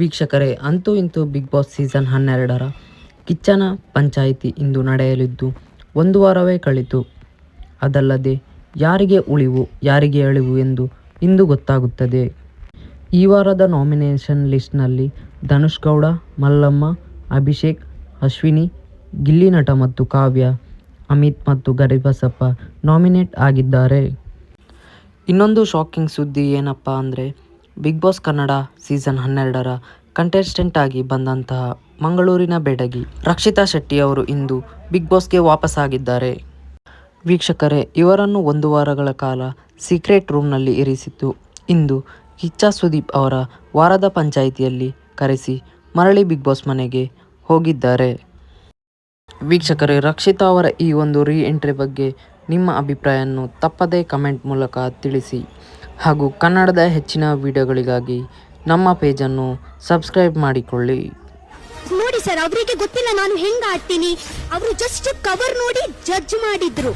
ವೀಕ್ಷಕರೇ, ಅಂತೂ ಇಂತೂ ಬಿಗ್ ಬಾಸ್ ಸೀಸನ್ ಹನ್ನೆರಡರ ಕಿಚ್ಚನ ಪಂಚಾಯಿತಿ ಇಂದು ನಡೆಯಲಿದ್ದು, ಒಂದು ವಾರವೇ ಕಳಿತು. ಅದಲ್ಲದೆ, ಯಾರಿಗೆ ಉಳಿವು, ಯಾರಿಗೆ ಅಳಿವು ಎಂದು ಇಂದು ಗೊತ್ತಾಗುತ್ತದೆ. ಈ ವಾರದ ನಾಮಿನೇಷನ್ ಲಿಸ್ಟ್ನಲ್ಲಿ ಧನುಷ್ ಗೌಡ, ಮಲ್ಲಮ್ಮ, ಅಭಿಷೇಕ್, ಅಶ್ವಿನಿ ಗಿಲ್ಲಿನಟ ಮತ್ತು ಕಾವ್ಯ, ಅಮಿತ್ ಮತ್ತು ಗರಿಬಸಪ್ಪ ನಾಮಿನೇಟ್ ಆಗಿದ್ದಾರೆ. ಇನ್ನೊಂದು ಶಾಕಿಂಗ್ ಸುದ್ದಿ ಏನಪ್ಪ ಅಂದರೆ ಬಿಗ್ ಬಾಸ್ ಕನ್ನಡ ಸೀಸನ್ ಹನ್ನೆರಡರ ಕಂಟೆಸ್ಟೆಂಟ್ ಆಗಿ ಬಂದಂತಹ ಮಂಗಳೂರಿನ ಬೆಡಗಿ ರಕ್ಷಿತಾ ಶೆಟ್ಟಿ ಅವರು ಇಂದು ಬಿಗ್ ಬಾಸ್ಗೆ ವಾಪಸ್ಸಾಗಿದ್ದಾರೆ. ವೀಕ್ಷಕರೇ, ಇವರನ್ನು ಒಂದು ವಾರಗಳ ಕಾಲ ಸೀಕ್ರೆಟ್ ರೂಮ್ನಲ್ಲಿ ಇರಿಸಿತ್ತು. ಇಂದು ಕಿಚ್ಚ ಸುದೀಪ್ ಅವರ ವಾರದ ಪಂಚಾಯಿತಿಯಲ್ಲಿ ಕರೆಸಿ ಮರಳಿ ಬಿಗ್ ಬಾಸ್ ಮನೆಗೆ ಹೋಗಿದ್ದಾರೆ. ವೀಕ್ಷಕರೇ, ರಕ್ಷಿತಾ ಅವರ ಈ ಒಂದು ರೀ ಎಂಟ್ರಿ ಬಗ್ಗೆ ನಿಮ್ಮ ಅಭಿಪ್ರಾಯವನ್ನು ತಪ್ಪದೇ ಕಮೆಂಟ್ ಮೂಲಕ ತಿಳಿಸಿ. ಹಾಗೂ ಕನ್ನಡದ ಹೆಚ್ಚಿನ ವಿಡಿಯೋಗಳಿಗಾಗಿ ನಮ್ಮ ಪೇಜನ್ನು ಸಬ್ಸ್ಕ್ರೈಬ್ ಮಾಡಿಕೊಳ್ಳಿ. ನೋಡಿ ಸರ್, ಅವರಿಗೆ ಗೊತ್ತಿಲ್ಲ ನಾನು ಹೆಂಗ್ ಆಡ್ತೀನಿ. ಅವರು ಜಸ್ಟ್ ಕವರ್ ನೋಡಿ ಜಡ್ಜ್ ಮಾಡಿದ್ರು.